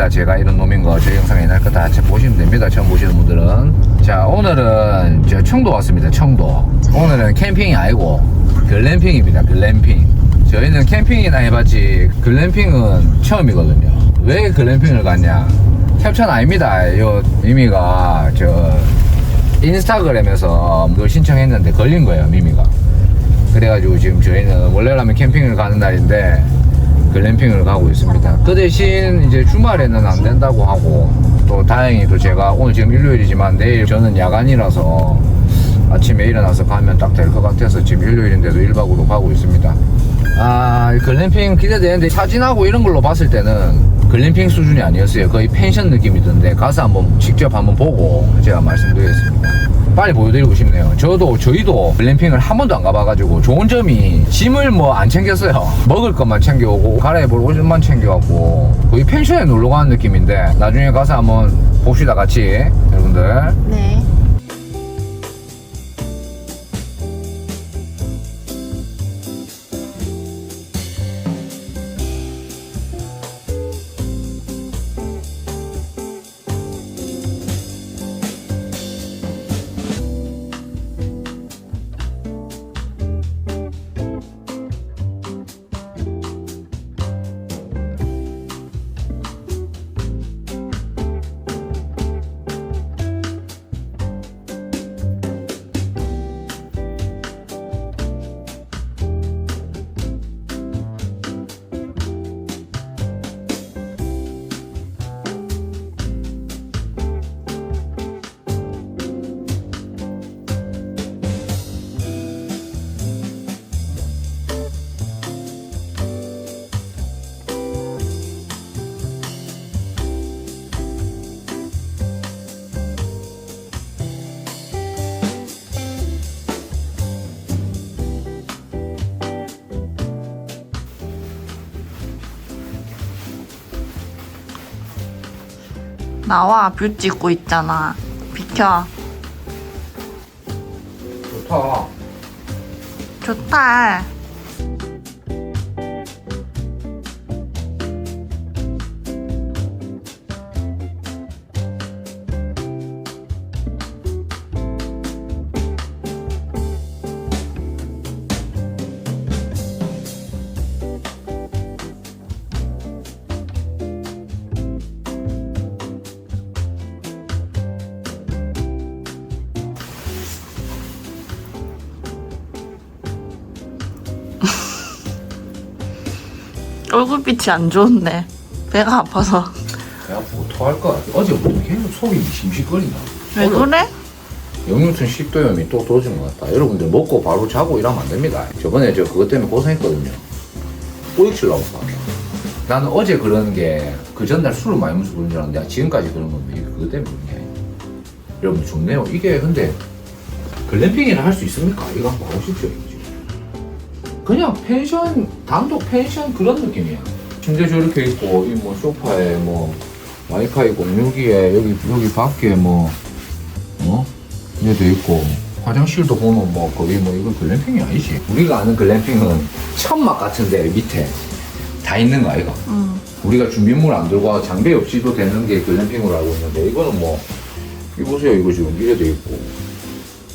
압니다. 제가 이런 놈인 거 제 영상 옛날 거다 보시면 됩니다. 처음 보시는 분들은. 자 오늘은 저 청도 왔습니다. 청도. 오늘은 캠핑이 아니고 글램핑입니다. 글램핑. 저희는 캠핑이나 해봤지 글램핑은 처음이거든요. 왜 글램핑을 갔냐? 협찬 아닙니다. 요 미미가 저 인스타그램에서 그걸 신청했는데 걸린 거예요 미미가. 그래가지고 지금 저희는 원래라면 캠핑을 가는 날인데 글램핑을 가고 있습니다. 그 대신 이제 주말에는 안 된다고 하고 또 다행히도 제가 오늘 지금 일요일이지만 내일 저는 야간이라서 아침에 일어나서 가면 딱 될 것 같아서 지금 일요일인데도 1박으로 가고 있습니다. 아, 이 글램핑 기대되는데 사진하고 이런 걸로 봤을 때는 글램핑 수준이 아니었어요. 거의 펜션 느낌이던데 가서 한번 직접 한번 보고 제가 말씀드리겠습니다. 빨리 보여드리고 싶네요. 저도 저희도 글램핑을 한 번도 안 가봐가지고 좋은 점이 짐을 뭐 안 챙겼어요. 먹을 것만 챙겨오고 갈아입을 옷만 챙겨왔고 거의 펜션에 놀러 가는 느낌인데 나중에 가서 한번 봅시다 같이 여러분들. 네. 나와 뷰 찍고 있잖아. 비켜. 좋다. 좋다. 얼굴빛이 안 좋은데 배가 아파서. 내가 뭐 토할 것 같아. 어제부터 계속 속이 심심거린다. 왜 그래? 영유층 식도염이 또 도진 것 같다. 여러분들 먹고 바로 자고 이러면 안 됩니다. 저번에 저 그것 때문에 고생했거든요. 꼬익질 나왔다. 나는 어제 그런 게 그 전날 술을 많이 먹어서 그런 줄 알았는데 지금까지 그런 건데 이게 그것 때문에 그런 게. 여러분 좋네요. 이게 근데 글램핑이나 할수 있습니까? 이거 한번 보십시오. 그냥 펜션 단독 펜션 그런 느낌이야. 침대 저렇게 있고 이 뭐 소파에 뭐 와이파이 공유기에 여기 여기 밖에 뭐 어? 얘도 있고 화장실도 보면 뭐 거의 뭐 이건 글램핑이 아니지 우리가 아는 글램핑은 천막 같은데 밑에 다 있는 거 아이가 응. 우리가 준비물 안 들고 와서 장비 없이도 되는 게 글램핑으로 알고 있는데 이거는 뭐 이보세요 이거 지금 이래도 있고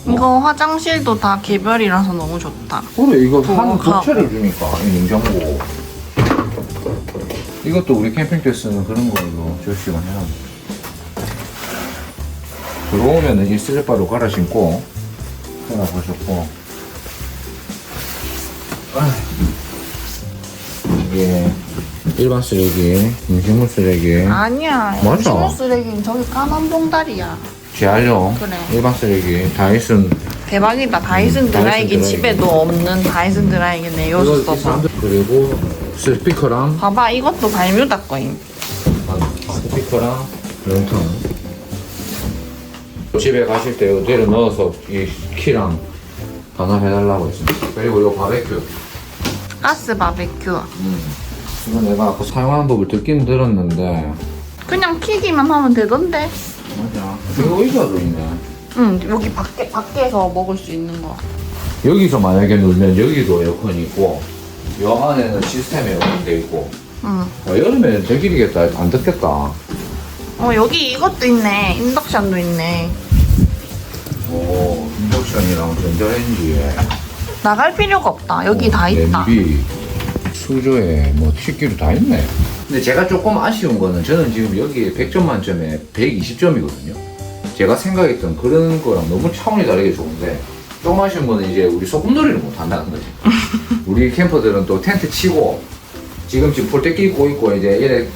이거 화장실도 다 개별이라서 너무 좋다. 그래 이거 한 어, 겹체를 주니까 이 냉장고 이것도 우리 캠핑 때 쓰는 그런 걸로 절시간 해놨네 들어오면은 이 슬리퍼로 갈아 신고 해놔보셨고 아, 이게 일반 쓰레기, 음식물 쓰레기, 아니야. 맞아. 음식물 쓰레기는 저기 까만 봉다리야. 재활용, 그래. 일반 쓰레기, 다이슨 대박이다. 다이슨 음, 드라이기 다이슨 집에도 없는 다이슨 드라이기 내 이거 요소 이 써서. 사람들 그리고 스피커랑 봐봐 이것도 발뮤다 거임. 스피커랑 런턴 집에 가실 때 어디를 넣어서 이 키랑 변화해달라고 했습니다 그리고 이 바베큐 가스 바베큐. 음. 이거 내가 아까 사용하는 법을 듣긴 들었는데 그냥 키기만 하면 되던데. 맞아. 이거 의자도 있네. 응, 여기 밖에, 밖에서 먹을 수 있는 거. 여기서 만약에 놀면 여기도 에어컨이 있고 요 안에는 시스템 에어컨 돼 있고 응. 야, 여름에 대길이겠다 안 덥겠다 어, 여기 이것도 있네. 인덕션도 있네. 오 인덕션이랑 전자레인지에 나갈 필요가 없다. 여기 어, 다 있다. 냄비 수조에 뭐 식기류 다 있네 근데 제가 조금 아쉬운 거는 저는 지금 여기 100점 만점에 120점이거든요 제가 생각했던 그런 거랑 너무 차원이 다르게 좋은데 조금 아쉬운 거는 이제 우리 소꿉놀이를 못 한다는 거지 우리 캠퍼들은 또 텐트 치고 지금 지금 폴대 끼고 있고 이제 이래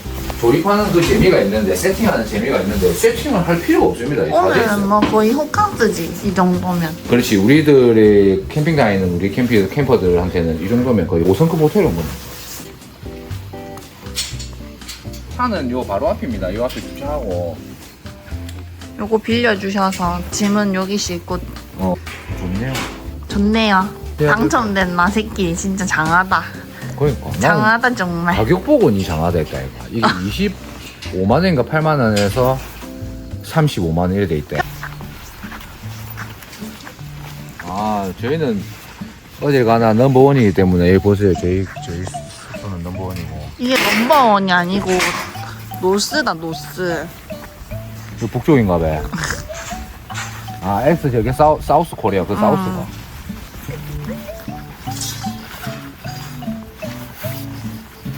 조립하는 그 재미가 있는데 세팅하는 재미가 있는데 세팅을 할 필요가 없습니다 이제 다 돼 있어요. 오늘은 뭐 거의 호캉스지. 이 정도면. 그렇지 우리들의 캠핑 다니는 우리 캠핑 캠퍼들한테는 이 정도면 거의 5성급 호텔 온 거네 차는 요 바로 앞입니다. 요 앞에 주차하고. 요거 빌려주셔서 짐은 여기 싣고 어 좋네요. 좋네요. 야, 당첨된 나 새끼 진짜 장하다. 그러니까. 장하다 정말. 가격 보고 니 장하다 했다 이거. 이게 25만 원인가 8만 원에서 35만 원 이래 돼 있대. 아 저희는 어딜 가나 넘버원이기 때문에 여기 보세요. 저희 저희 숙소는 넘버원이고. 이게 넘버원이 아니고 노스다 노스. 그 북쪽인가 봐. 아, X 저기 사우, 사우스 코리아 그 사우스가.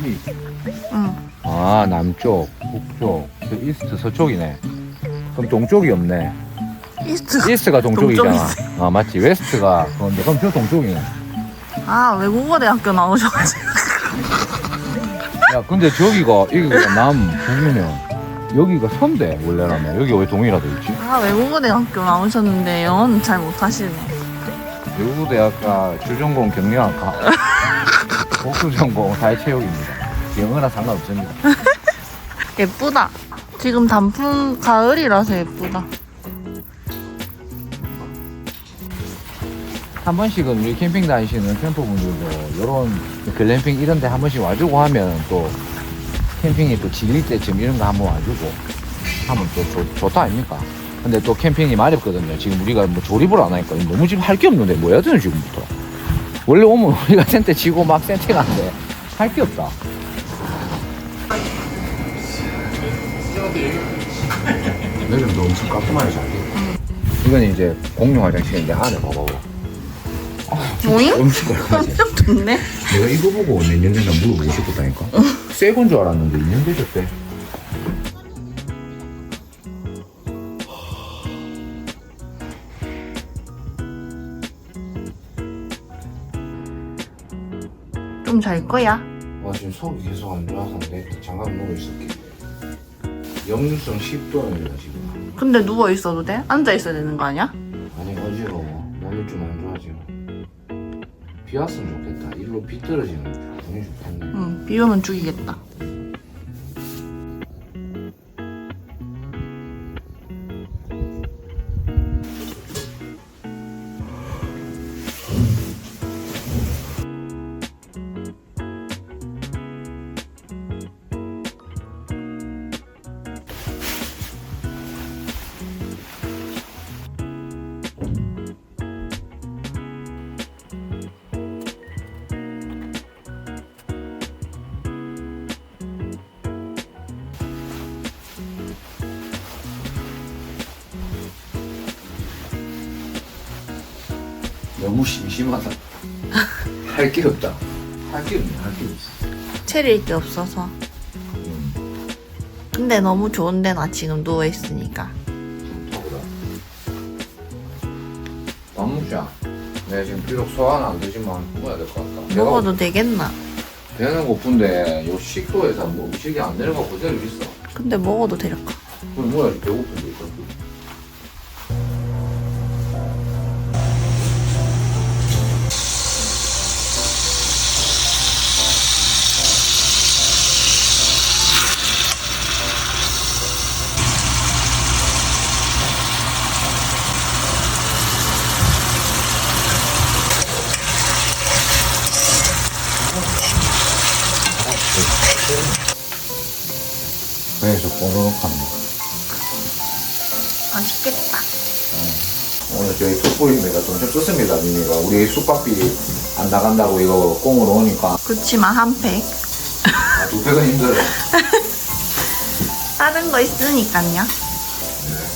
이. 응. 아, 남쪽, 북쪽, 저 이스트 서쪽이네. 그럼 동쪽이 없네. 이스트. 이스트가 동쪽이잖아. 아, 맞지. 웨스트가 그런데 그럼 저 동쪽이네. 아 외국어 대학교 나오셔가지고. 야, 근데 저기가 여기가 남 북이면 여기가 선대 원래라면 여기 왜 동이라 돼 있지? 아 외국어 대학교 나오셨는데 영어는 잘 못하시네. 외국대학과 주전공 경영학과 복수전공 사회체육입니다. 영어나 상관없습니다. 예쁘다. 지금 단풍 가을이라서 예쁘다. 한 번씩은 우리 캠핑 다니시는 캠퍼분들도 이런 글램핑 이런 데 한 번씩 와주고 하면 또 캠핑이 또 질릴 때쯤 이런 거 한번 와주고 하면 또 좋, 좋다 아닙니까? 근데 또 캠핑이 마렵거든요. 지금 우리가 뭐 조립을 안 하니까 너무 지금 할 게 없는데 뭐 해야 되는 지금부터. 원래 오면 우리가 텐트 치고 막 세팅하는데 할 게 없다. 여기도 엄청 깔끔하게 잘 돼. 이건 이제 공용 화장실인데 안에 봐봐. 뭐잉? 엄청 좋네. 내가 이거 보고 몇년 됐나 물어보고 싶었다니까. 새 건 줄 알았는데 2년 되셨대. 좀 잘 거야. 와 지금 속이 계속 안 좋아서 내 장갑 누워 있을게. 역류성 10도입니다 지금. 근데 누워 있어도 돼? 앉아 있어야 되는 거 아니야? 아니 어지러워. 몸이 좀 안 좋아 지금. 비 왔으면 좋겠다. 일로 비 떨어지는 분이 좋겠네. 응. 비 오면 죽이겠다. 너무 심심하다. 할 게 없다. 할 게 없네. 할 게 없어. 체릴 게 없어서. 음, 근데 너무 좋은데 나 지금 누워 있으니까. 밥 먹자. 내가 지금 비록 소화는 안 되지만 먹어야 될 것 같다. 먹어도 되겠나? 배는 고픈데 요 식도에서 뭐 음식이 안 내려가 그대로 있어. 근데 먹어도 될까? 그럼 뭐야 배고픈데 뽀록한 거. 맛있겠다. 오늘 저희 숯불입니다. 좀 줬습니다, 미미가. 우리 숯밥비 안 나간다고 이거 꽁으로 오니까. 그치만 한 팩. 아, 두 팩은 힘들어요. 다른 거 있으니까요.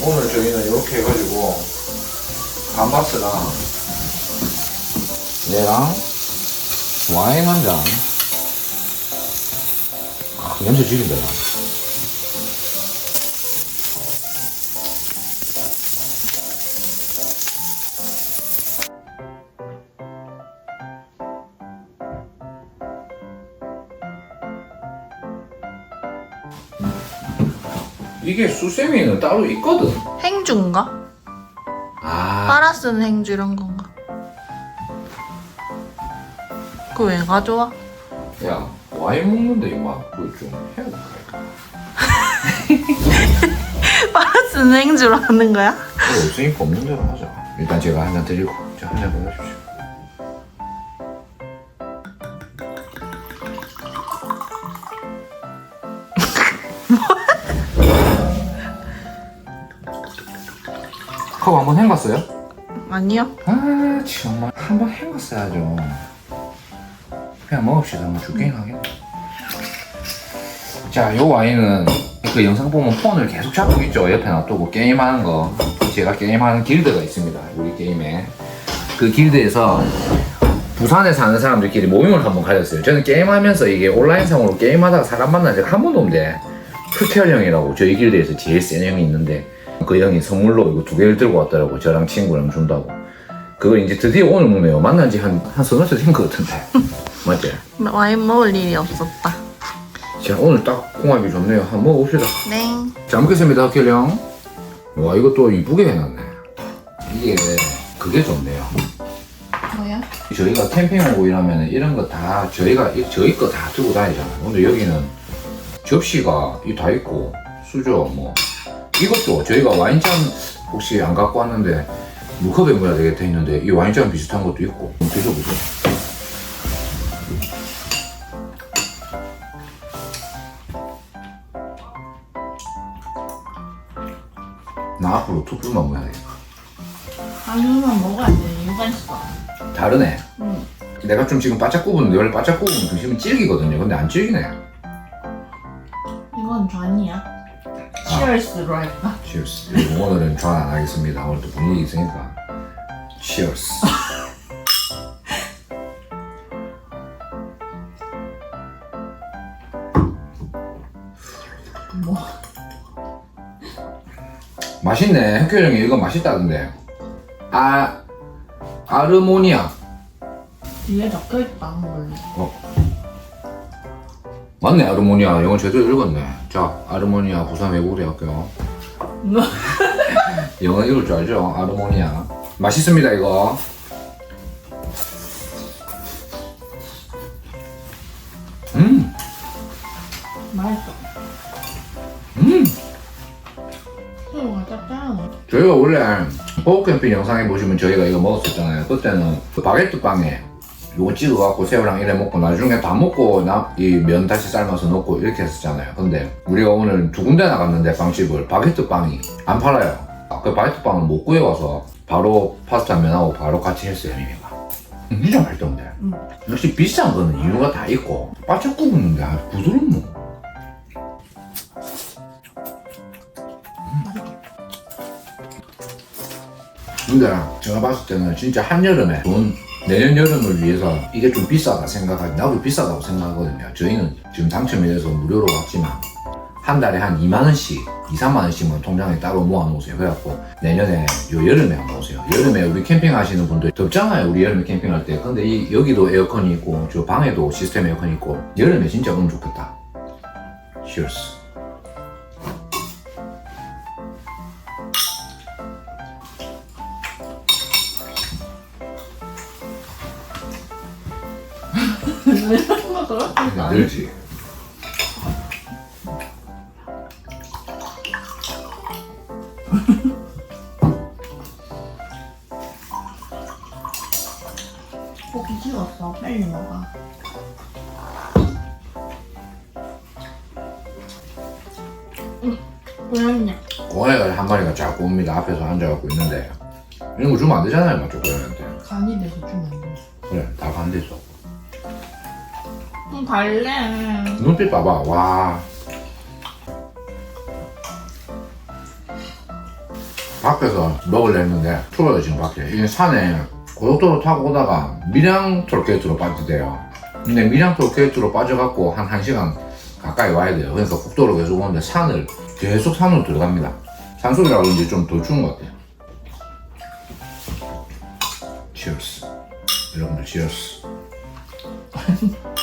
오늘 저희는 이렇게 해가지고 감바스랑 얘랑 와인 한 잔. 아, 냄새 죽인다. 야. 이게 수세미는 따로 있거든. 행주인가? 아, 빨아 쓰는 행주 이런 건가? 그거 왜 가져와? 야 와인 먹는데 이마 그거 좀 해야 될까? 빨아 쓰는 행주로 하는 거야? 그거 없으니까 없는 대로 하자. 일단 제가 한잔 드리고 자한잔 받아주십시오. 한번 헹갔어요? 아니요. 아 정말 한번 헹갔어야죠. 그냥 먹읍시다. 뭐 죽긴 하겠네. 자, 요 와인은 그 영상 보면 폰을 계속 잡고 있죠. 옆에 놔두고 게임하는 거. 제가 게임하는 길드가 있습니다. 우리 게임에. 그 길드에서 부산에 사는 사람들끼리 모임을 한번 가졌어요. 저는 게임하면서 이게 온라인상으로 게임하다가 사람 만난 적한 번도 없는데 크켈 형이라고 저희 길드에서 제일 센 형이 있는데 그 형이 선물로 이거 두 개를 들고 왔더라고. 저랑 친구랑 준다고. 그걸 이제 드디어 오늘 먹네요. 만난 지 한, 한 서너 달 된 것 같은데. 맞지? 와인 먹을 일이 없었다. 자, 오늘 딱 궁합이 좋네요. 한번 먹어봅시다. 네. 잘 먹겠습니다, 켈 형. 와, 이것도 이쁘게 해놨네. 이게 그게 좋네요. 뭐야? 저희가 캠핑 오고 이러면 이런 거 다 저희가 이- 저희 거 다 들고 다니잖아요. 근데 여기는 접시가 이다 있고 수저 뭐 이것도 저희가 와인잔 혹시 안 갖고 왔는데 물컵에 뭐야 되겠다 했는데 이 와인잔 비슷한 것도 있고 한번 드셔보세요. 나 앞으로 투표만 해야 돼. 아니면 먹어야 돼. 이유가 있어. 다르네. 응. 내가 좀 지금 바짝 구우는데 원래 바짝 구우면 드시면 질기거든요. 근데 안 질기네. 치얼스로 할까? Cheers. 오늘은 전안 하겠습니다. 오늘 또 분위기 있으니까. Cheers. 뭐? 맛있네. 흑효 형이 이거 맛있다던데. 아, 아르모니아. 뒤에 적혀 있다 원래. 맞네, 아르모니아. 영어 제대로 읽었네. 자, 아르모니아 부산 외국대학교. 영어 읽을 줄 알죠? 아르모니아. 맛있습니다, 이거. 음, 맛있어. 음. 새우가 짭짤하네. 저희가 원래 호흡 캠핑 영상에 보시면 저희가 이거 먹었었잖아요. 그때는 그 바게트 빵에 요거 찍어갖고 새우랑 이래 먹고 나중에 다 먹고 이면 다시 삶아서 넣고 이렇게 했었잖아요. 근데 우리가 오늘 두 군데 나갔는데 빵집을 바게트 빵이 안 팔아요. 그 바게트 빵을 못 구해와서 바로 파스타 면하고 바로 같이 했어요, 미미가. 음, 진짜 맛있던데. 음. 역시 비싼 거는 이유가 다 있고 바짝 굽는데 아주 부드럽노. 근데 제가 봤을 때는 진짜 한여름에 좋은 내년 여름을 위해서 이게 좀 비싸다 생각하지 나도 비싸다고 생각하거든요. 저희는 지금 당첨이 돼서 무료로 왔지만 한 달에 한 2만 원씩 2, 3만 원씩만 통장에 따로 모아 놓으세요. 그래갖고 내년에 요 여름에 한번 오세요. 여름에 우리 캠핑 하시는 분들 덥잖아요 우리 여름에 캠핑할 때. 근데 이 여기도 에어컨이 있고 저 방에도 시스템 에어컨이 있고 여름에 진짜 오면 좋겠다. Cheers 늘지 고기 식었어. 빨리 먹어. 고양이냐? 고양이가 한 마리가 자꾸 옵니다. 앞에서 앉아갖고 있는데 이런 거 주면 안 되잖아요, 맞죠. 간이 갈래. 눈빛 봐봐, 와. 밖에서 먹으려 했는데 추워요 지금 밖에. 이게 산에 고속도로 타고 오다가 밀양 톨게이트로 빠지대요. 근데 밀양 톨게이트로 빠져갖고 한 1시간 가까이 와야 돼요. 그러니까 국도로 계속 오는데 산을 계속 산으로 들어갑니다. 산속이라 그런지 좀 더 추운 것 같아요. 치얼스 여러분들 치얼스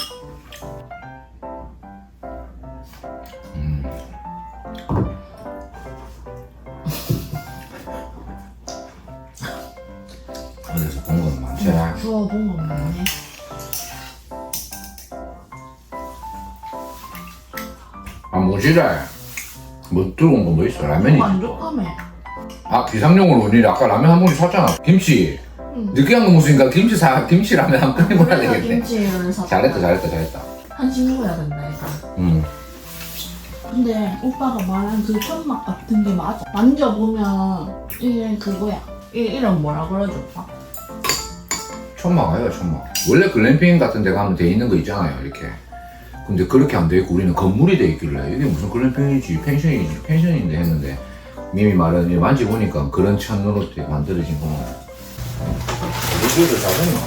아 뭐지래 뭐 들고 온거 뭐 있어 라면이 안 좋다며. 아 비상용으로 우리 아까 라면 한 봉지 샀잖아 김치 응. 느끼한 거 무슨가 김치 사 김치 라면 한 끓여 먹어야 그래서 되겠네 김치를 사. 잘했다 잘했다 잘했다 한식 먹어야 된다 이거. 음 근데 오빠가 말한 그 천막 같은 게 맞아. 만져보면 이게 그거야. 이 이름 뭐라 그러지 오빠? 천막 아니야 천막 원래 글램핑 같은 데 가면 돼 있는 거 있잖아요 이렇게 근데 그렇게 안돼 있고 우리는 건물이 돼 있길래 이게 무슨 글램핑이지 펜션이지 펜션인데 했는데 미미 말은 이 만지보니까 그런 천으로 만들어진 거는 물도 작았나?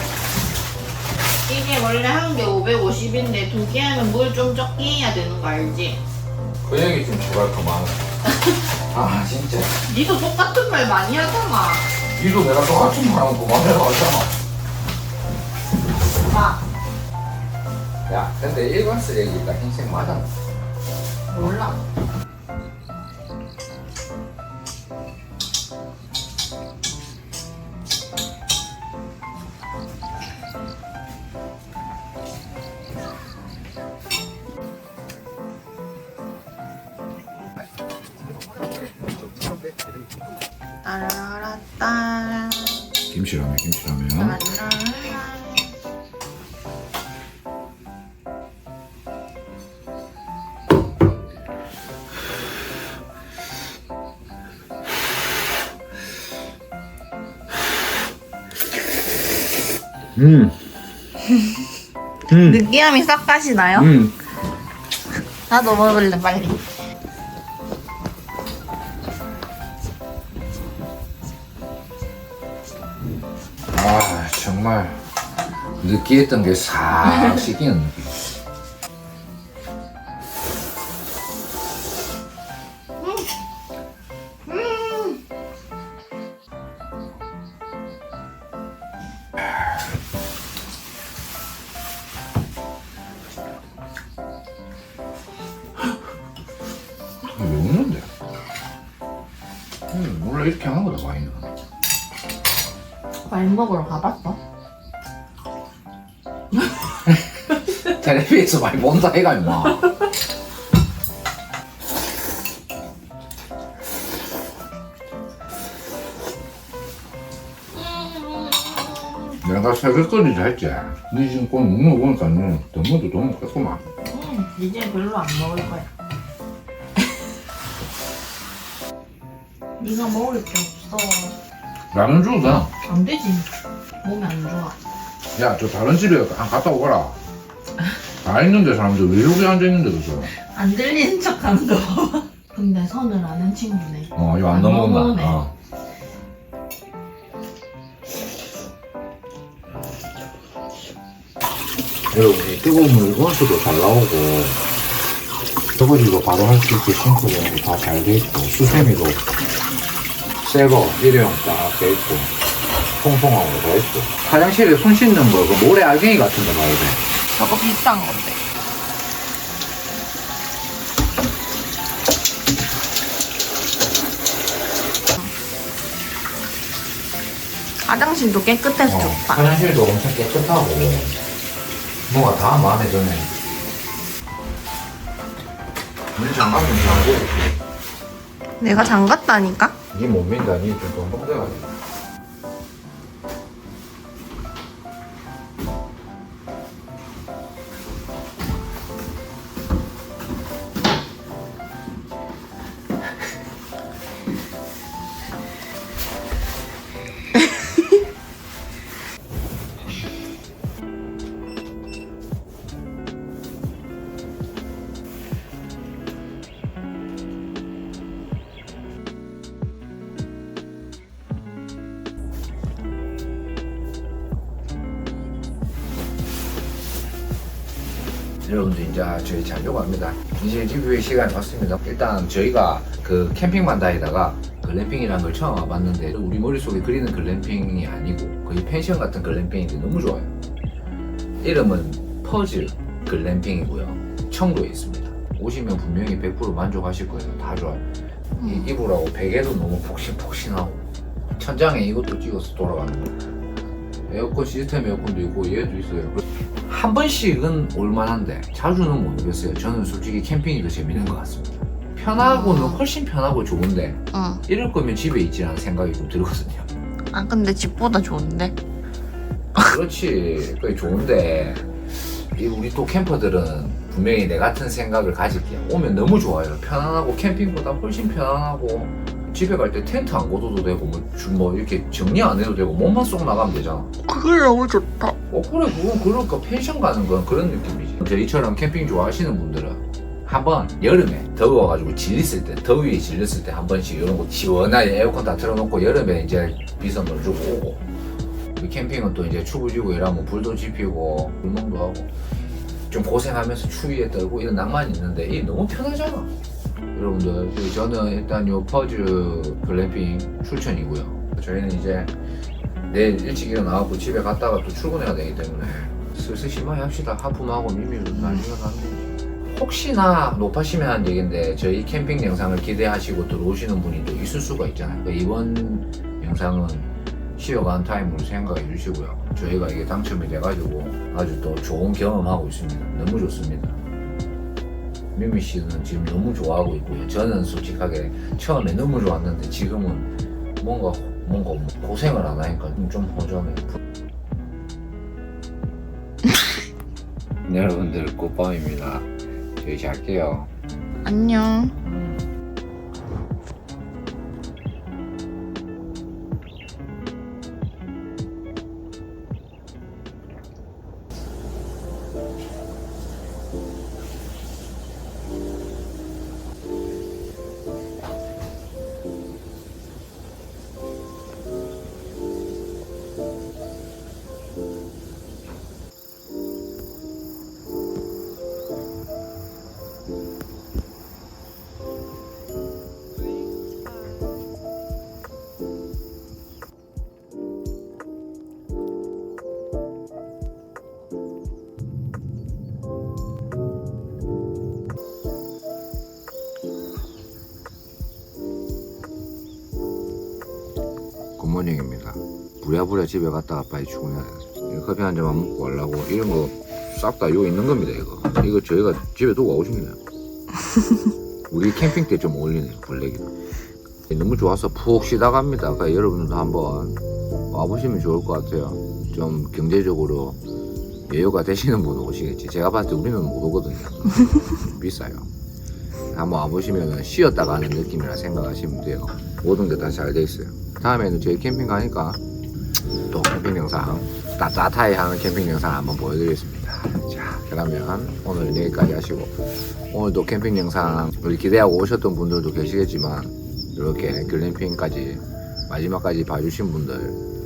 이게 원래 한 개 550인데 두 개 하면 물 좀 적게 해야 되는 거 알지? 그 얘기 좀 제발 그만 아 진짜 니도 똑같은 말 많이 하잖아. 니도 내가 똑같은 말하면 그만해라 하잖아 야 근데 일관스 얘기가 흰색 맞아 몰라. 음. 느끼함이 싹 가시 나요? 음. 나도 먹을래 빨리. 아 정말 느끼했던 게 싹 씻기는 느낌 텔레비에서 많이 본다 해가 임마 내가 설거지를 할지 니 지금 꼭 먹는 거 보니까 너 덤어도 돈 없겠구만 응, 이제 별로 안 먹을 거야. 네가 먹을 게 없어. 라면 돼. 안 되지. 몸에 안 좋아. 야, 저 다른 집에 한 갔다 오거라. 다 있는데 사람들 왜 여기 앉아있는데 그죠? 안 들리는 척 하는 거. 근데 선을 아는 친구네. 어, 이거 안 안 넘어온다. 넘어오네. 어. 여러분이 뜨거운 물 온수도 잘 나오고 설거지도 바로 할 수 있게 싱크대도 다 잘 돼 있고 수세미도 새거 일회용 딱 돼 있고 통풍하고 다 있고 화장실에 손 씻는 거그 모래 알갱이 같은 거 봐야 돼 저거 비싼 건데. 화장실도 깨끗해서 어, 좋다. 화장실도 엄청 깨끗하고 뭐가 다 마음에 드네 문 장갑 좀 장고 내가 잠갔다니까? 니못 민다 니좀 똥똥대가지고 이제 저희 자려고 합니다. 이제 리뷰의 시간이 왔습니다. 일단 저희가 그 캠핑만 다니다가 글램핑이라는 걸 처음 와봤는데 우리 머릿속에 그리는 글램핑이 아니고 거의 펜션 같은 글램핑인데 너무 좋아요. 이름은 퍼즈 글램핑이고요. 청도에 있습니다. 오시면 분명히 100% 만족하실 거예요. 다 좋아요. 이 이불하고 베개도 너무 폭신폭신하고 천장에 이것도 찍어서 돌아가는 거. 에어컨 시스템 에어컨도 있고 얘도 있어요. 한 번씩은 올만한데 자주는 모르겠어요. 저는 솔직히 캠핑이 더 재밌는 것 같습니다. 편하고는 아. 훨씬 편하고 좋은데 응. 이럴 거면 집에 있지라는 생각이 좀 들거든요. 아 근데 집보다 좋은데? 그렇지, 그게 좋은데 이 우리 또 캠퍼들은 분명히 내 같은 생각을 가질게요. 오면 너무 좋아요. 편안하고 캠핑보다 훨씬 편안하고 집에 갈 때 텐트 안 걷어도 되고 뭐, 주- 뭐 이렇게 정리 안 해도 되고 몸만 쏙 나가면 되잖아. 그게 너무 좋다. 어 그래 그건 그러니까? 펜션 가는 건 그런 느낌이지. 저희처럼 캠핑 좋아하시는 분들은 한번 여름에 더워가지고 질렸을 때 더위에 질렸을 때 한 번씩 이런 거 시원하게 에어컨 다 틀어놓고 여름에 이제 비선물 주고 오고. 캠핑은 또 이제 추구 지고 이러면 불도 지피고 불멍도 하고. 좀 고생하면서 추위에 떨고 이런 낭만이 있는데 이게 너무 편하잖아. 여러분들 저는 일단 요 퍼즈 글램핑 출천이고요. 저희는 이제 내일 일찍 일어나고 집에 갔다가 또 출근해야 되기 때문에 슬슬 심하게 합시다. 하품하고 미미로 날리가 가는. 혹시나 높아시면 한 얘기인데 저희 캠핑 영상을 기대하시고 들어오시는 분이 또 있을 수가 있잖아요. 그러니까 이번 영상은 쉬어간 타임으로 생각해 주시고요. 저희가 이게 당첨이 돼가지고 아주 또 좋은 경험하고 있습니다. 너무 좋습니다. 미미 씨는 지금 너무 좋아하고 있고요. 저는 솔직하게 처음에 너무 좋았는데 지금은 뭔가 뭔가 고생을 안 하니까 좀 허전해. 네, 여러분들 굿밤입니다. 저희 잘게요. 안녕. 굿모닝입니다. 부랴부랴 집에 갔다가 빨리 출근해야 돼. 커피 한 잔만 먹고 가려고 이런 거 싹 다 여기 있는 겁니다. 이거 이거 저희가 집에 두고 가고 싶네요. 우리 캠핑 때 좀 어울리네요. 블랙이랑. 너무 좋아서 푹 쉬다 갑니다. 그러니까 여러분들도 한번 와보시면 좋을 것 같아요. 좀 경제적으로 여유가 되시는 분 오시겠지. 제가 봤을 때 우리는 못 오거든요. 비싸요. 한번 와보시면 쉬었다 가는 느낌이라 생각하시면 돼요. 모든 게 다 잘 돼 있어요. 다음에는 저희 캠핑 가니까 또 캠핑 영상 따뜻하게 하는 캠핑 영상 한번 보여드리겠습니다. 자, 그러면 오늘 여기까지 하시고 오늘도 캠핑 영상 우리 기대하고 오셨던 분들도 계시겠지만 이렇게 글램핑까지 마지막까지 봐주신 분들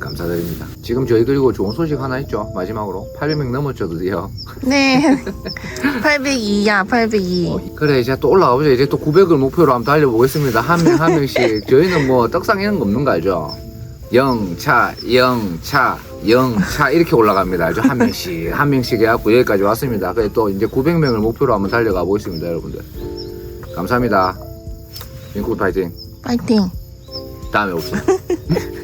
감사드립니다. 지금 저희 그리고 좋은 소식 하나 있죠. 마지막으로 800명 넘었죠 드디어. 네. 802야 802. 어, 그래 이제 또 올라가보죠. 이제 또 900을 목표로 한번 달려보겠습니다. 한 명 한 명씩 저희는 뭐 떡상 이런 거 없는 거 알죠? 영차, 영차, 영차 이렇게 올라갑니다. 알죠? 한 명씩 한 명씩 해갖고 여기까지 왔습니다. 그래 또 이제 900명을 목표로 한번 달려가 보겠습니다, 여러분들. 감사합니다. 민구 파이팅. 파이팅. 다음에 봅시다.